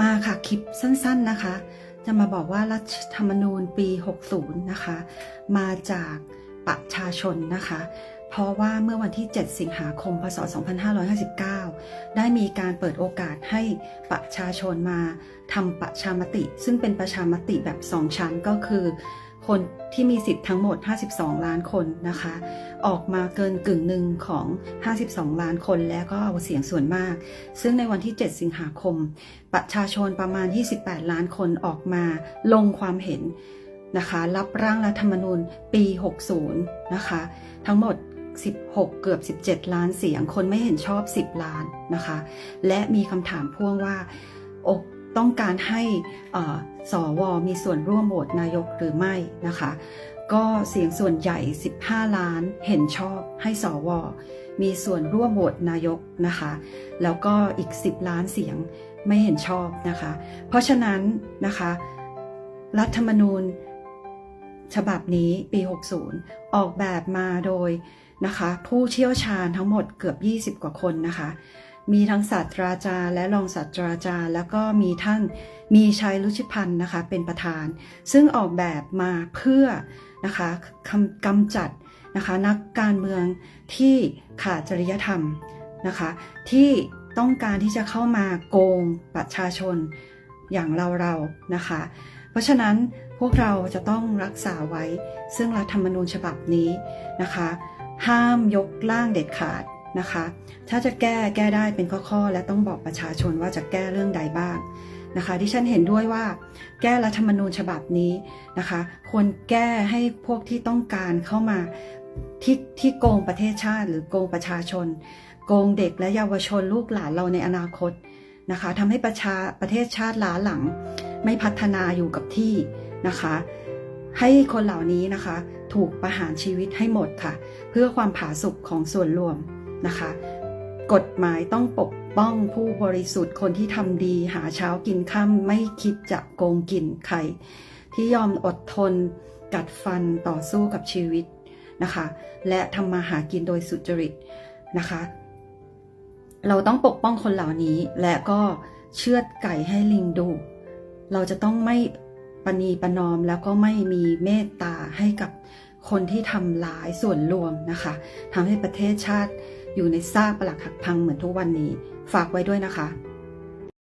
มาค่ะคลิปสั้นๆนะคะ จะมาบอกว่ารัฐธรรมนูญปี 60 นะคะ มาจากประชาชนนะคะ เพราะว่าเมื่อวันที่ 7 สิงหาคม พศ 2559 ได้มีการเปิดโอกาสให้ประชาชนมาทำประชามติ ซึ่งเป็นประชามติแบบสองชั้นก็คือ คนที่มีสิทธิ์ทั้งหมด 52 ล้านคนนะคะ ออกมาเกินกึ่งหนึ่งของ 52 ล้านคนแล้วก็เอาเสียงส่วนมาก ซึ่งในวันที่ 7 สิงหาคม ประชาชนประมาณ 28 ล้านคนออกมาลงความเห็นนะคะ รับร่างรัฐธรรมนูญปี 60 นะคะ ทั้งหมด 16 เกือบ 17 ล้านเสียง คนไม่เห็นชอบ 10 ล้านนะคะ และมีคำถามพ่วงว่า ต้องการให้เอ่อสวมีส่วนร่วมโหวตนายกหรือไม่นะคะ ก็เสียงส่วนใหญ่ 15 ล้านเห็นชอบให้สวมีส่วนร่วมโหวตนายกนะคะ แล้วก็อีก 10 ล้านเสียงไม่เห็นชอบนะคะ เพราะฉะนั้นนะคะ รัฐธรรมนูญฉบับนี้ปี 60 ออกแบบมาโดยนะคะ ผู้เชี่ยวชาญทั้งหมดเกือบ 20 กว่าคนนะคะ มีทั้งศาสตราจารย์ และรองศาสตราจารย์ แล้วก็มีท่านมีชัยรุชิพันธ์นะคะเป็นประธาน ซึ่งออกแบบมาเพื่อนะคะกำกำจัดนะคะนักการเมืองที่ขาดจริยธรรมนะคะที่ต้องการที่จะเข้ามาโกงประชาชนอย่างเราๆนะคะ เพราะฉะนั้นพวกเราจะต้องรักษาไว้ซึ่งรัฐธรรมนูญฉบับนี้นะคะ ห้ามยกร่างเด็ดขาด นะคะ ถ้าจะแก้แก้ได้เป็นข้อๆ และต้องบอกประชาชนว่าจะแก้เรื่องใดบ้างนะคะที่ฉันเห็นด้วยว่าแก้รัฐธรรมนูญฉบับนี้นะคะควรแก้ให้พวกที่ต้องการเข้ามาที่ที่โกงประเทศชาติ หรือโกงประชาชน โกงเด็กและเยาวชนลูกหลานเราในอนาคตนะคะทำให้ประชาประเทศชาติล้าหลัง ไม่พัฒนาอยู่กับที่นะคะ ให้คนเหล่านี้นะคะ ถูกประหารชีวิตให้หมดค่ะ เพื่อความผาสุกของส่วนรวม นะคะ กฎหมายต้องปกป้องผู้บริสุทธิ์คนที่ทำดีหาเช้ากินค่ำไม่คิดจะโกงกินใคร ที่ยอมอดทนกัดฟันต่อสู้กับชีวิตนะคะ และทำมาหากินโดยสุจริตนะคะ เราต้องปกป้องคนเหล่านี้และก็เชือดไก่ให้ลิงดู เราจะต้องไม่ปณีประนอมแล้วก็ไม่มีเมตตาให้กับคนที่ทำร้ายส่วนรวมนะคะทำให้ประเทศชาติ อยู่ในซากปลักหักพังเหมือนทุกวันนี้ ฝากไว้ด้วยนะคะ